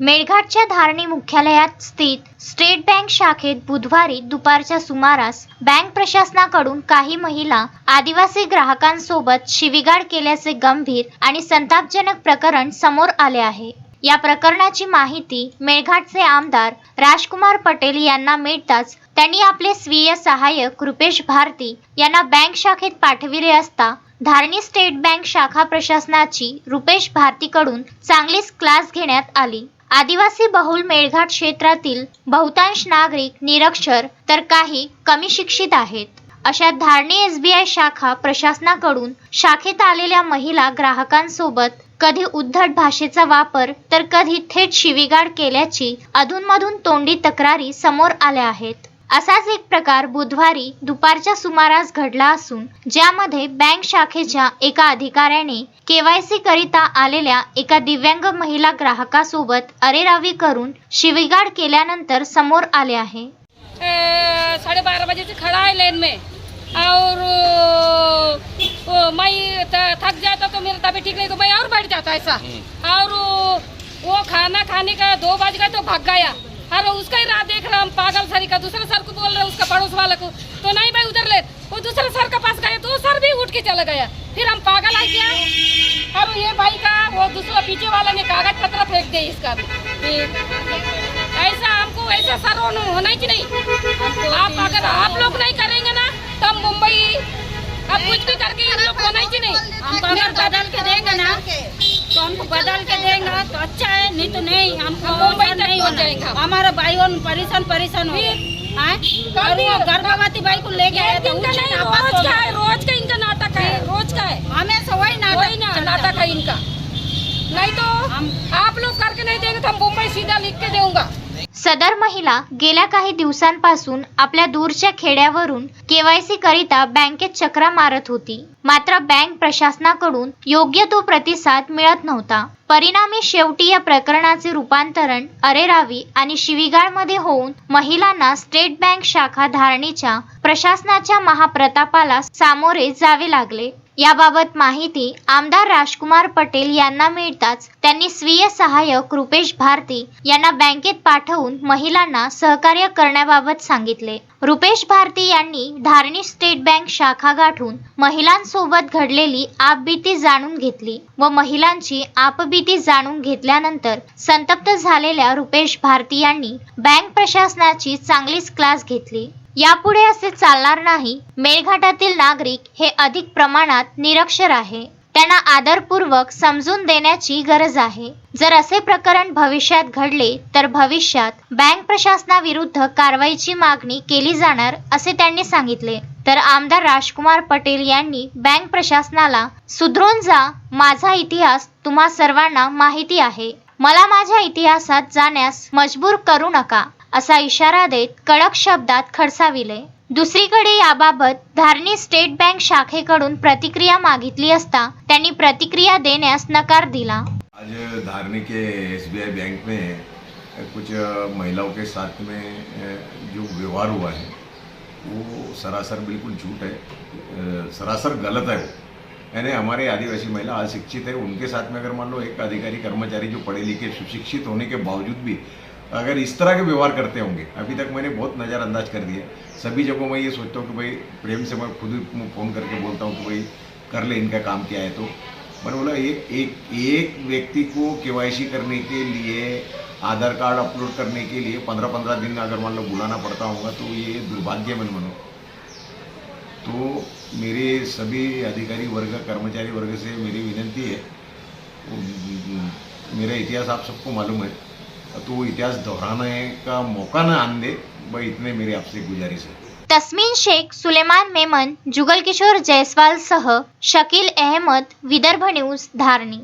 मेळघाटच्या धारणी मुख्यालयात स्थित state bank शाखेत बुधवारी दुपारच्या सुमारास बँक प्रशासनाकडून काही महिला आदिवासी ग्राहकांसोबत शिवीगाळ केल्याचे गंभीर आणि संतापजनक प्रकरण समोर आले आहे. या प्रकरणाची माहिती मेळघाटचे आमदार राजकुमार पटेल यांना मिळताच त्यांनी आपले स्वीय सहाय्यक रुपेश भारती यांना बँक शाखेत पाठविले असता धारणी स्टेट बँक शाखा प्रशासनाची रुपेश भारतीकडून चांगलीच क्लास घेण्यात आली. आदिवासी बहुल मेळघाट क्षेत्रातील बहुतांश नागरिक निरक्षर तर काही कमी शिक्षित आहेत. अशा धारणी एसबीआय शाखा प्रशासनाकडून शाखेत आलेल्या महिला ग्राहकांसोबत कधी उद्धट भाषेचा वापर तर कधी थेट शिवीगाळ केल्याची अधूनमधून तोंडी तक्रारी समोर आल्या आहेत. असाच एक प्रकार बुधवारी दुपारच्या सुमारास घडला असून ज्यामध्ये बँक शाखेच्या एका अधिकाऱ्याने केवायसी करिता आलेल्या एका दिव्यांग महिला ग्राहकासोबत अरेरावी करून शिवीगाळ केल्यानंतर समोर आले आहे. साढ़े बारह बजे से खड़ा है लेन में. और ओ, ओ, मैं थ- थक जाता तो मेरा तबीयत ठीक नहीं तो मैं और बैठ जाता ऐसा. और ओ, वो खाना खाने का दो बज गए तो भाग गया. और उसका ही राह देख रहा हम पागल सर का, दूसरे सर को बोल रहे उसका पड़ोस वाले को। तो नहीं भाई उधर ले, वो दूसरे सर के पास गए तो सर भी उठ के चला गया। फिर हम पागल है क्या? अब ये भाई का, वो दूसरा पीछे वाला ने कागज़ पत्र फेंक दिया इसका। ऐसा हमको, ऐसा सर होना ही नहीं आप अगर, आप लोग नहीं करेंगे ना तो मुंबई अब कुछ भी करके इन लोग होना ही नहीं हमको अगर बदल के देंगे ना तो हमको बदल के देंगे तो अच्छा है नहीं तो नहीं हमको नहीं होना। जाएंगे हम। हमारा भाई और परेशान परेशान हो? हैं? और। वो गर्भवती भाई को लेके नहीं नापास रोज हो का। है रोज का इनका नाटक है रोज का है हमेशा वही नाटक नाटक है इनका नहीं तो आप लोग करके नहीं देंगे तो हम मुंबई सीधा लिख के दूंगा सदर महिला गेल्या काही दिवसांपासून आपल्या दूरच्या खेड्यावरून केवायसी करिता बँकेत चक्रा मारत होती. मात्र बँक प्रशासनाकडून योग्य तो प्रतिसाद मिळत नव्हता. परिणामी शेवटी या प्रकरणाचे रूपांतरण अरेरावी आणि शिवीगाळमध्ये होऊन महिलांना स्टेट बँक शाखा धारणीच्या प्रशासनाच्या महाप्रतापाला सामोरे जावे लागले. याबाबत माहिती आमदार राजकुमार पटेल यांना मिळताच त्यांनी स्वीय सहाय्यक रुपेश भारती यांना बँकेत पाठवून महिलांना सहकार्य करण्याबाबत सांगितले. रुपेश भारती यांनी धारणी स्टेट बँक शाखा गाठून महिलांसोबत घडलेली आपबीती जाणून घेतली व महिलांची आपबीती जाणून घेतल्यानंतर संतप्त झालेल्या रुपेश भारती यांनी बँक प्रशासनाची चांगलीच क्लास घेतली. यापुढे असे चालणार नाही. मेळघाटातील नागरिक हे अधिक प्रमाणात निरक्षर आहे. त्यांना आदरपूर्वक समजून देण्याची गरज आहे. जर असे प्रकरण भविष्यात घडले तर भविष्यात बँक प्रशासनाविरुद्ध कारवाईची मागणी केली जाणार असे त्यांनी सांगितले. तर आमदार राजकुमार पटेल यांनी बँक प्रशासनाला सुधरून जा माझा इतिहास तुम्हा सर्वांना माहिती आहे. मला माझ्या इतिहासात जाण्यास मजबूर करू नका. असा इशारा देत कडक शब्दात खडसाविले. दुसरीकडे याबाबत धारणी स्टेट बँक शाखेकडून प्रतिक्रिया मागितली असता त्यांनी प्रतिक्रिया देण्यास नकार दिला. आज धारणी के एसबीआई बैंक में कुछ महिलाओं के साथ में जो व्यवहार हुआ है वो सरासर बिल्कुल झूठ है सरासर गलत है यानी हमारे आदिवासी महिला अशिक्षित है उनके साथ में अगर मान लो एक अधिकारी कर्मचारी जो पढ़े लिखे सुशिक्षित होने के बावजूद भी अगर इस तरह के व्यवहार करते होंगे, अभी तक मैंने बहुत नज़रअंदाज कर दिया। सभी जगहों में ये सोचता हूँ कि भाई, प्रेम से मैं खुद फ़ोन करके बोलता हूँ कि भाई, कर ले इनका काम क्या है तो। मैंने बोला एक एक एक व्यक्ति को के करने के लिए, आधार कार्ड अपलोड करने के लिए पंद्रह पंद्रह दिन अगर मान लो बुलाना पड़ता होगा तो ये दुर्भाग्य मन मानो तो मेरे सभी अधिकारी वर्ग, कर्मचारी वर्ग से मेरी विनंती है। मेरा इतिहास आप सबको मालूम है। तो इतिहास दोहराने का? मौका न आन दे. भाई इतने मेरी आपसे गुजारिश है तस्मीन शेख सुलेमान मेमन जुगल किशोर जयस्वाल सह शकील अहमद विदर्भ न्यूज धारणी.